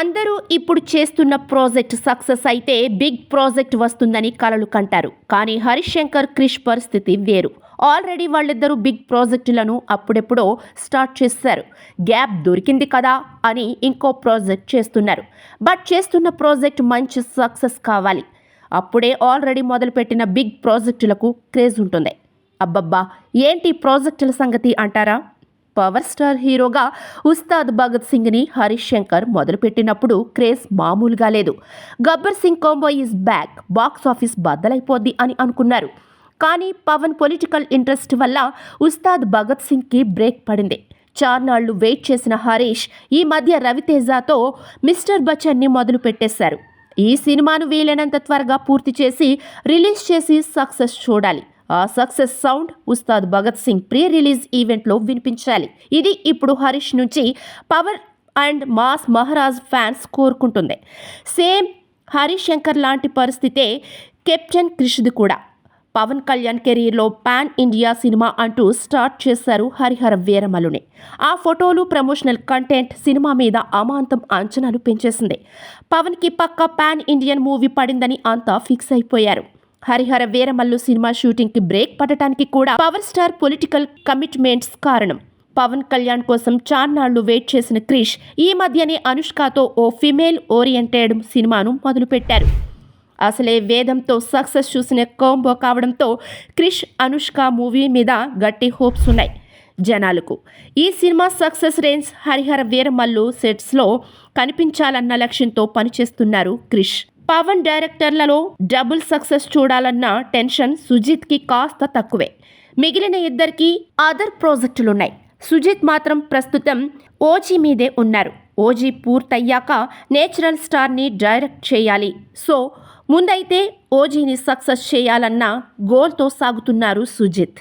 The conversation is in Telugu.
అందరూ ఇప్పుడు చేస్తున్న ప్రాజెక్ట్ సక్సెస్ అయితే బిగ్ ప్రాజెక్ట్ వస్తుందని కలలు కంటారు. కానీ హరీష్ శంకర్ క్రిష్ పరిస్థితి వేరు. ఆల్రెడీ వాళ్ళిద్దరూ బిగ్ ప్రాజెక్టులను అప్పుడెప్పుడో స్టార్ట్ చేశారు. గ్యాప్ దొరికింది కదా అని ఇంకో ప్రాజెక్ట్ చేస్తున్నారు. బట్ చేస్తున్న ప్రాజెక్ట్ మంచి సక్సెస్ కావాలి. అప్పుడే ఆల్రెడీ మొదలుపెట్టిన బిగ్ ప్రాజెక్టులకు క్రేజ్ ఉంటుంది. అబ్బబ్బా! ఏంటి ప్రాజెక్టుల సంగతి అంటారా? పవర్ స్టార్ హీరోగా ఉస్తాద్ భగత్ సింగ్ని హరీష్ శంకర్ మొదలుపెట్టినప్పుడు క్రేజ్ మామూలుగా లేదు. Gabbar Singh combo is back box office బద్దలైపోద్ది అని అనుకున్నారు. కానీ పవన్ పొలిటికల్ ఇంట్రెస్ట్ వల్ల ఉస్తాద్ భగత్ సింగ్కి బ్రేక్ పడింది. చార్నాళ్ళు వెయిట్ చేసిన హరీష్ ఈ మధ్య రవితేజతో మిస్టర్ బచ్చన్ని మొదలు పెట్టేశారు ఈ సినిమాను వీలైనంత త్వరగా పూర్తి చేసి రిలీజ్ చేసి సక్సెస్ చూడాలి. ఆ success sound Ustaad Bhagat Singh pre release ఈవెంట్లో వినిపించాలి. ఇది ఇప్పుడు హరీష్ నుంచి power and mass Maharaj fans కోరుకుంటుంది. సేమ్ హరీష్ శంకర్ లాంటి పరిస్థితే కెప్టెన్ క్రిష్ది కూడా. పవన్ కళ్యాణ్ కెరీర్లో పాన్ ఇండియా సినిమా అంటూ స్టార్ట్ చేశారు హరిహర వీరమలుని ఆ ఫోటోలు ప్రమోషనల్ కంటెంట్ సినిమా మీద అమాంతం అంచనాలు పెంచేసింది. పవన్కి పక్క పాన్ ఇండియన్ మూవీ పడిందని అంతా ఫిక్స్ అయిపోయారు. హరిహర వీరమల్లు సినిమా షూటింగ్కి బ్రేక్ పడటానికి కూడా పవర్ స్టార్ పొలిటికల్ కమిట్మెంట్స్ కారణం. పవన్ కళ్యాణ్ కోసం చాన్నాళ్ళు వెయిట్ చేసిన క్రిష్ ఈ మధ్యనే అనుష్కతో ఓ ఫిమేల్ ఓరియంటెడ్ సినిమాను మొదలుపెట్టారు. అసలే వేదంతో సక్సెస్ చూసిన కోంబో కావడంతో క్రిష్ అనుష్క మూవీ మీద గట్టి హోప్స్ ఉన్నాయి. జనాలకు ఈ cinema success range Harihara Veeramallu సెట్స్లో కనిపించాలన్న లక్ష్యంతో పనిచేస్తున్నారు క్రిష్. పవన్ డైరెక్టర్లలో డబుల్ సక్సెస్ చూడాలన్న టెన్షన్ సుజిత్కి కాస్త తక్కువే. మిగిలిన ఇద్దరికి అదర్ ప్రాజెక్టులున్నాయి. సుజిత్ మాత్రం ప్రస్తుతం ఓజీ మీదే ఉన్నారు. ఓజీ పూర్తయ్యాక నేచురల్ స్టార్ని డైరెక్ట్ చేయాలి. సో ముందైతే ఓజీని సక్సెస్ చేయాలన్న గోల్తో సాగుతున్నారు సుజిత్.